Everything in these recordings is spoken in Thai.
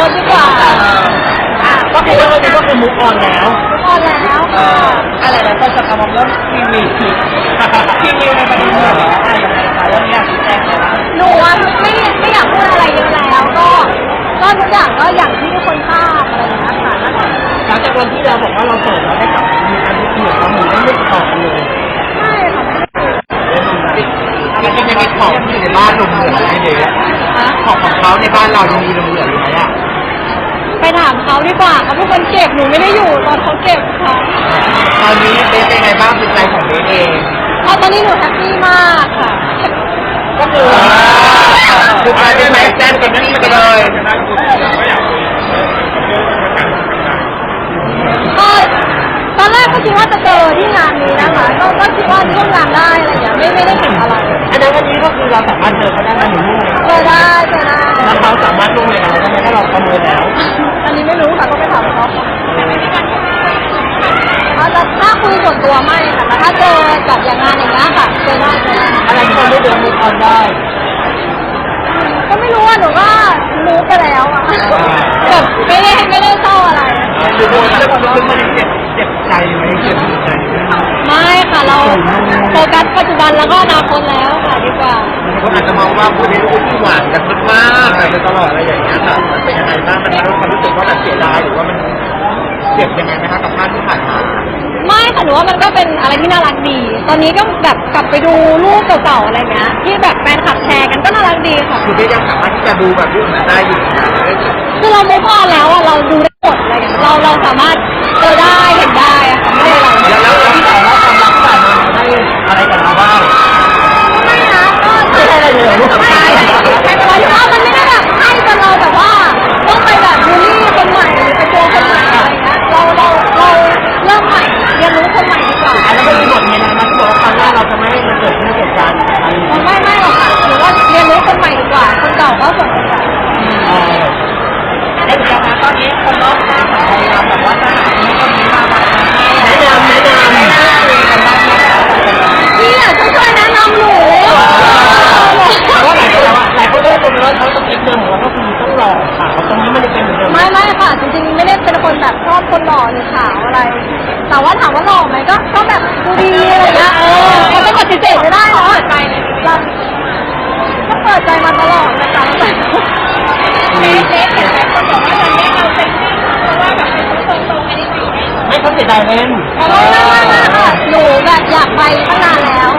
วันกับอนาคตดีกว่าก็คือว่าวันนี้ก็คือมุกออนแล้วพอแล้วเอออะไรนะก็จะกำลังเริ่มทีวีทีวีในประเด็นนี้อะไรยังไงคะเรื่องนี้ชี้แจ้งเลยนะหนูอะไม่ไม่อยากพูดอะไรเยอะแล้วก็ก็ทุกอย่างก็อย่างที่ทุกคนทราบอะไรอย่างเงี้ยค่ะหลังจากวันที่เราบอกว่าเราโสดแล้วได้กลับมีการพูดคุยกับเขาหนูได้ไม่ตอบเลยใช่ค่ะมันยังมีของที่อยู่ในบ้านลงเหลืออะไรเยอะของของเขาในบ้านเรายังมีลงเหลืออยู่ไหมอะ ถามเขาดีกว่าเขาเป็นคนเก็บหนูไม่ได้อยู่ตอนเขาเก็บค่ะตอนนี้เบสเป็นไงบ้างจิตใจของเบสเอง เพราะตอนนี้หนูแฮปปี้มากค่ะ ก็คือคือกลายเป็นแม็กซ์แซนเป็นนี่ไปเลยก็ตอนแรกก็คิดว่าจะเจอที่งานนี้นะคะก็ก็คิดว่าร่วมงานได้อะไรอย่างเงี้ยไม่ไม่ได้ติดอะไรอันนั้นวันนี้ก็คือเราสามารถเจอเขาได้ไหมหรือลูกเจอได้เจอได้แล้วเขาสามารถลูกเลยเราได้ไหมถ้าเราประเมินแล้ว อันนี้ไม่รู้ค่ะก็ไปถามเขาถ้าจะถ้าคุยส่วนตัวไม่ค่ะแต่ถ้าเจอแบบอย่างงานอย่างเงี้ยค่ะเจอได้เจอได้ อะไรที่ทำให้เดินมุกออนได้ ก็ไม่รู้อะหนูก็รู้ไปแล้วอะแบบไม่ได้ไม่ได้เศร้าอะไรคือโดนแล้วความรู้สึกมันเจ็บเจ็บใจไหมเจ็บใจไม่ค่ะเราโฟกัสปัจจุบันแล้วก็อนาคตแล้วค่ะดีกว่าก็อาจจะมองว่าคู่นี้คู่ที่หวานกันมากๆอะไรตลอดอะไรอย่างเงี้ยค่ะมันเป็นยังไงบ้างมันทำให้ความรู้สึกว่ามันเสียดายหรือว่ามันเจ็บยังไงไหมคะกับภาพที่ผ่านมา ไม่ค่ะหนูว่ามันก็เป็นอะไรที่น่ารักดี ตอนนี้ก็แบบกลับไปดูรูปเก่าๆอะไรเงี้ยที่แบบแฟนคลับแชร์กันก็น่ารักดีค่ะ คือไม่ยังสามารถที่จะดูแบบรูปนั้นได้อยู่นะคือเราไม่พอแล้วอะเราดูได้หมดอะไรอย่างเงี้ยเราเราสามารถเจอได้เห็นได้ อหรือขาวอะไร แต่ว่าถามว่าหล่อไหมก็ก็แบบดูดีอะไรเงี้ยเออมันก็ปฏิเสธไม่ได้เนาะเปิดใจเลยเราก็เปิดใจมาตลอดนะคะเจ๊เจ๊เห็นไหมคนบอกว่าตอนนี้เราเป็นเพราะว่าแบบเป็นคนตรงๆไม่ได้อยู่ไม่เขาเสียดายเล่นไม่ไม่ไม่ไม่ค่ะหนูแบบอยากไปตั้งนานแล้ว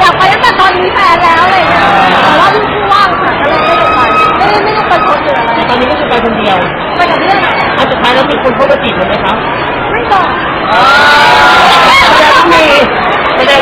อยากไปตั้งแต่ตอนมีแฟนแล้วอะไรเงี้ยแต่ว่าลูกผู้ว่างค่ะก็เลยไม่ได้ไปไม่ได้ไม่ได้ไปชดหรืออะไรตอนนี้ก็คือไปคนเดียวไปกับเพื่อนอันสุดท้ายแล้วมีคนเข้ามาจีบไหมครับ ไม่บอกแสดงว่ามีแสดง